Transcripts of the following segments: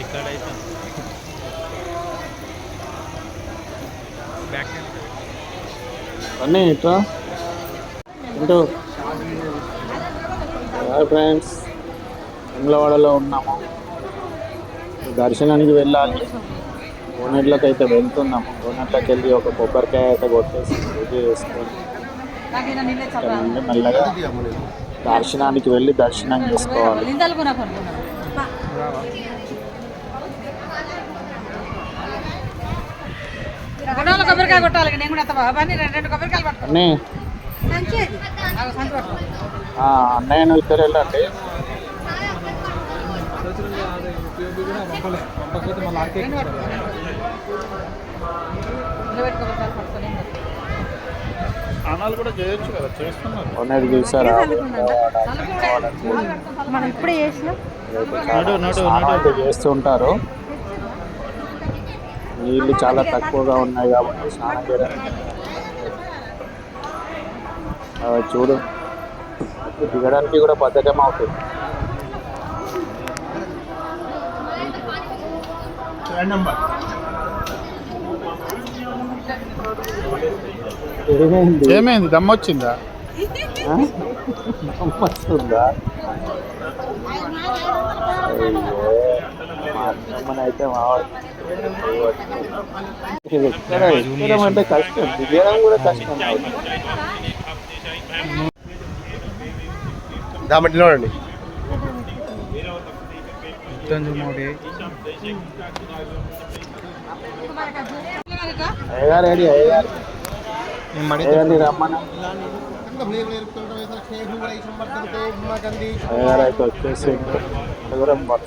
ఇక్కడైతే. బ్యాక్ అన్నీ ఇట్లా? ఇంటూ. హాయ్ ఫ్రెండ్స్ వెమ్లవాడలో ఉన్నాము. దర్శనానికి వెళ్ళాలి. కోనేట్లకి అయితే వెళ్తున్నాము. కోనేట్లకి వెళ్ళి ఒక కొబ్బరికాయ అయితే కొట్టేసి పూజ చేసుకొని మెల్లగా దర్శనానికి వెళ్ళి దర్శనం చేసుకోవాలి. గుణంలో కొబ్బరికాయ కొట్టాలి నేను కూడా అవన్నీ రెండు రెండు కొబ్బరికాయలు పట్టుకో. అన్నీ. ఆగు, సంచి పట్టుకో. ఆ, అన్నయ్యను ఇద్దరు వెళ్ళండి కూడా చేయొచ్చు కదా చేస్తున్నారు. చూసారా? మనం ఇప్పుడే చేసినాం? చేస్తుంటారు. నీళ్ళు చాలా తక్కువగా ఉన్నాయి కాబట్టి స్నానం చేయడానికి చూడు. దిగడానికి కూడా బద్ధకం అవుతుంది ఏమైంది? ఏమైంది? దమ్మొచ్చిందా ఆ? నమ్మొస్తుందా అయ్యో, మా అమ్మనైతే మావాడు ఎక్కడ అంటే కష్టం దిగడం కూడా కష్టం అండి మోడీ అయ్యగారు ఏడి అయ్యగారు అయ్యగారు. అయితే వచ్చేసి మమ్మల్ని మమ్మల్ని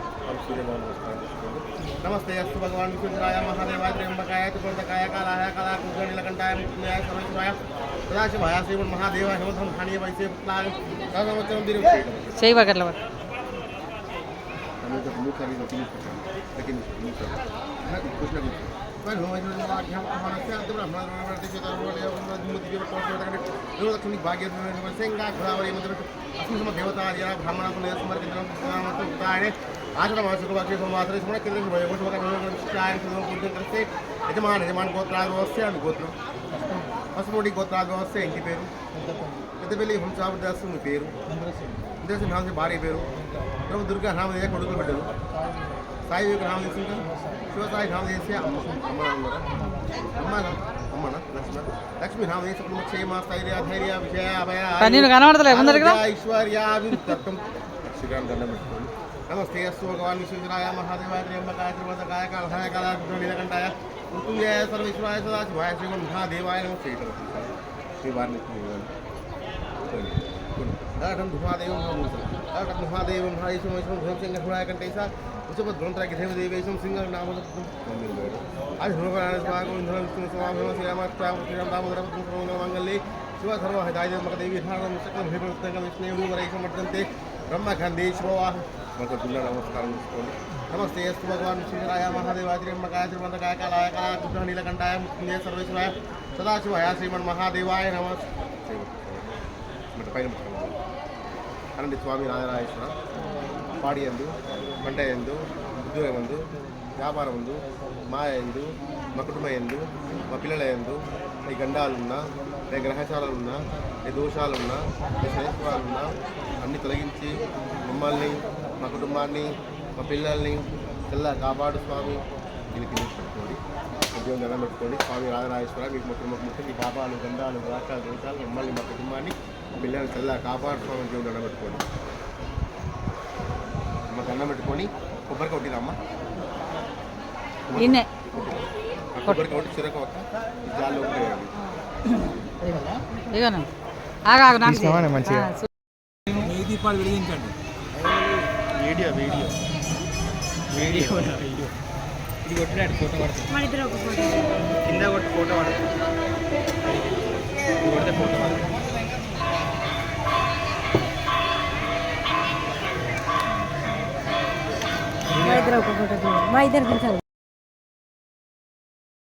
नमस्ते अस्तु भगवान विश्वराय महादेवाय त्र्यंबकाय त्रिपुरकाय कालाय कला कुंजणी लकंठाय मुकुंदाय सर्वेश्वराय भया श्रीमन महादेव हेमंत स्थानीय वैसे पुत्राय सर्वचरम दीर्घ सेवा कर लो भाग्य మృత్యుంజయాయ సర్వేశ్వరాయ సదాశివాయ శ్రీమన్ మహాదేవాయ హిమధం ధాన్య వైసే పుత్రాయ యజమాన్ యజమాన్ గోత్రాది గోత్రం పసుమూడి గోత్రాది ఇంటి పేరు పెద్దపల్లి హంసాబుదాసు మీ పేరు ఇంద్రసింహాంశ భార్య పేరు దుర్గా నామదేయ కొడుకులు బిడ్డలు సాయి వివేక నామదేశ శివసాయి నామదేశ అమ్మ అమ్మ నామగారు అమ్మ అమ్మన లక్ష్మణ లక్ష్మీ నామదేశ కుటుంబ క్షేమ స్థైర్య ధైర్య విజయ అభయ పన్నీరు కనబడతలే ముందర ఇక్కడ ఐశ్వర్యాభివృద్ధం శ్రీరామ్ దండం పెట్టుకోండి నమస్తే అస్తు భగవాన్ విశ్వేశ్వరాయ మహాదేవాయ త్ర్యంబకాయ త్రివదకాయ కాళహాయ కాళాయ నీలకంఠాయ మృత్యుంజయ సర్వేశ్వరాయ సదాశివాయ శ్రీమన్ మహాదేవాయ నమస్తే कोई दादा धुमादेव महामूर्ति दादा महादेव ब्रह्म खंडे नमस्कार नमस्ते अस्त भगवान श्रीराय महादेवाद्रिम्बकाय त्रिमंतकाय कालाय कालाय सर्वेश्वराय सदाशिवाय श्रीमन महादेवाय नमस्ते। నమస్ పైన అలాంటి స్వామి నారాయణేశ్వర పాడి ఎందు పంట ఎందు ఉద్యోగం ఎందు వ్యాపారం ఎందు మా ఎందు మా కుటుంబం ఎందు మా పిల్లల ఎందు ఈ గండాలున్నా ఏ గ్రహచారాలున్నా ఏ దోషాలున్నా ఏ శైత్వాలున్నా అన్ని తొలగించి మమ్మల్ని మా కుటుంబాన్ని మా పిల్లల్ని తెల్ల కాపాడు స్వామి. దీనికి పెట్టుకోండి. ఉద్యోగం దండం పెట్టుకోండి. స్వామి రాజరాజేశ్వర మీకు మొత్తం మాకు ముఖ్యం మీ పాపాలు గండాలు రాకాలు దోషాలు మమ్మల్ని మా కుటుంబాన్ని మా పిల్లల్ని తెల్ల కాపాడు స్వామి ఉద్యోగం దండం పెట్టుకొని కొబ్బరికాయ కొట్టిరమ్మా ఈయనే. కొబ్బరికాయ కొట్టి చిరక ఒక్క దీపాలు వెలిగించండి. Video video. వీడియో. వీడియో ఇది కొట్టినాడు ఫోటో పడుతుంది మన ఇద్దరు ఒక ఫోటో. కింద కొట్టి ఫోటో పడుతుంది ఇది కొడితే ఫోటో పడుతుంది మా ఇద్దరు ఒక